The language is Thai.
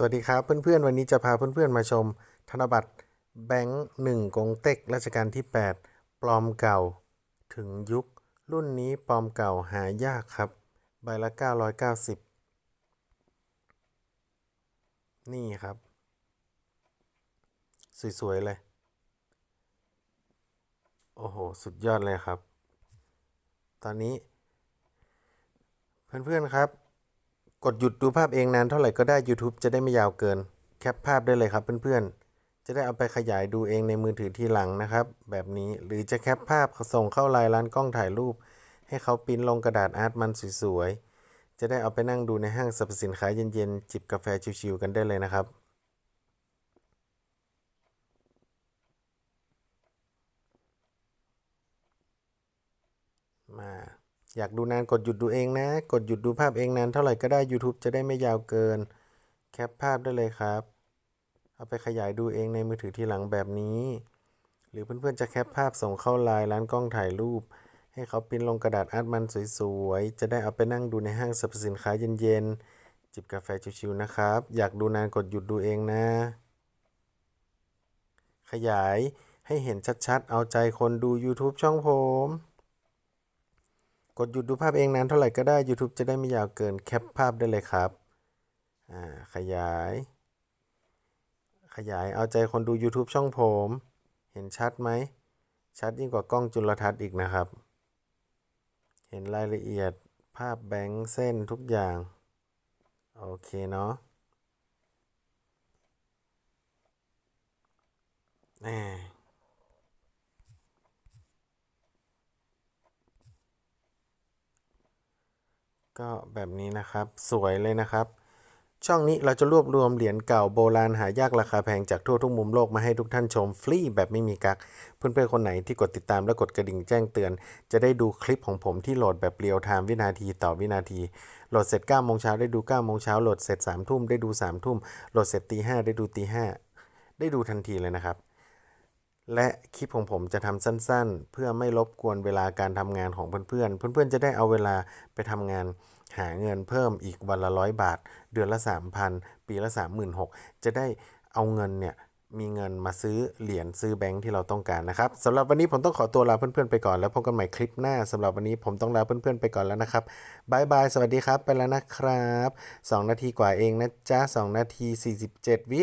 สวัสดีครับเพื่อนๆ วันนี้จะพาเพื่อนๆมาชม ธนบัตรแบงค์หนึ่งกงเต็กรัชกาลที่ 8 ปลอมเก่า ถึงยุค รุ่นนี้ปลอมเก่าหายากครับ ใบละ 990 นี่ครับ สวย ๆ เลย โอ้โห สุดยอดเลยครับ ตอนนี้ เพื่อน ๆ ครับ กดหยุดดูภาพเองนานเท่าไหร่ก็ได้ YouTube จะได้ไม่ยาวเกิน แคปภาพได้เลยครับเพื่อนๆ จะได้เอาไปขยายดูเองในมือถือทีหลังนะครับ แบบนี้หรือจะแคปภาพส่งเข้าไลน์ร้านกล้องถ่ายรูป ให้เขาปิ้นลงกระดาษอาร์ตมันสวยๆ จะได้เอาไปนั่งดูในห้างสรรพสินค้าเย็นๆ จิบกาแฟชิวๆกันได้เลยนะครับ มา อยากดูนานกดหยุดดูเองนะ กดหยุดดูภาพเองนานเท่าไหร่ก็ได้ YouTube จะได้ไม่ยาวเกิน แคปภาพได้เลยครับ เอาไปขยายดูเองในมือถือทีหลังแบบนี้ หรือเพื่อนๆจะแคปภาพส่งเข้าไลน์ร้านกล้องถ่ายรูป ให้เขาปริ้นลงกระดาษอาร์ตมันสวยๆ จะได้เอาไปนั่งดูในห้างสรรพสินค้าเย็นๆ จิบกาแฟชิวๆนะครับ อยากดูนานกดหยุดดูเองนะ ขยายให้เห็นชัดๆ เอาใจคนดู YouTube ช่องผม กดหยุดดูภาพเองนานเท่าไหร่ก็ได้ YouTube จะได้ไม่ยาวเกินแคปภาพได้เลยครับ ขยาย ขยายเอาใจคนดู YouTube ช่องผม เห็นชัดไหม ชัดยิ่งกว่ากล้องจุลทรรศน์อีกนะครับ เห็นรายละเอียดภาพแบงค์เส้นทุกอย่าง โอเคเนาะแหม ก็แบบนี้นะครับสวยเลยนะครับ ช่องนี้เราจะรวบรวมเหรียญเก่าโบราณหายากราคาแพงจากทั่วทุกมุมโลกมาให้ทุกท่านชมฟรีแบบไม่มีกัก เพื่อนๆคนไหนที่กดติดตามและกดกระดิ่งแจ้งเตือน จะได้ดูคลิปของผมที่โหลดแบบเรียลไทม์วินาทีต่อวินาที โหลดเสร็จ9โมงเช้าได้ดู9โมงเช้าโหลดเสร็จ3ทุ่มได้ดู3ทุ่มโหลดเสร็จตีห้าได้ดูตีห้าได้ดูทันทีเลยนะครับ และคลิปของผมจะทำสั้นๆ เพื่อไม่รบกวนเวลาการทำงานของเพื่อนๆ เพื่อนๆ จะได้เอาเวลาไปทำงานหาเงินเพิ่มอีกวันละร้อยบาท เดือนละ 3,000 ปีละ 36,000 จะได้เอาเงินเนี่ย มีเงินมาซื้อเหรียญซื้อแบงค์ที่เราต้องการนะครับสำหรับวันนี้ผมต้องขอตัวลาเพื่อนๆไปก่อนแล้วพบกันใหม่คลิปหน้าสำหรับวันนี้ผมต้องลาเพื่อนๆไปก่อนแล้วนะครับบายบายสวัสดีครับไปแล้วนะครับ 2 นาทีกว่าเองนะจ๊ะ2นาที 47 วิ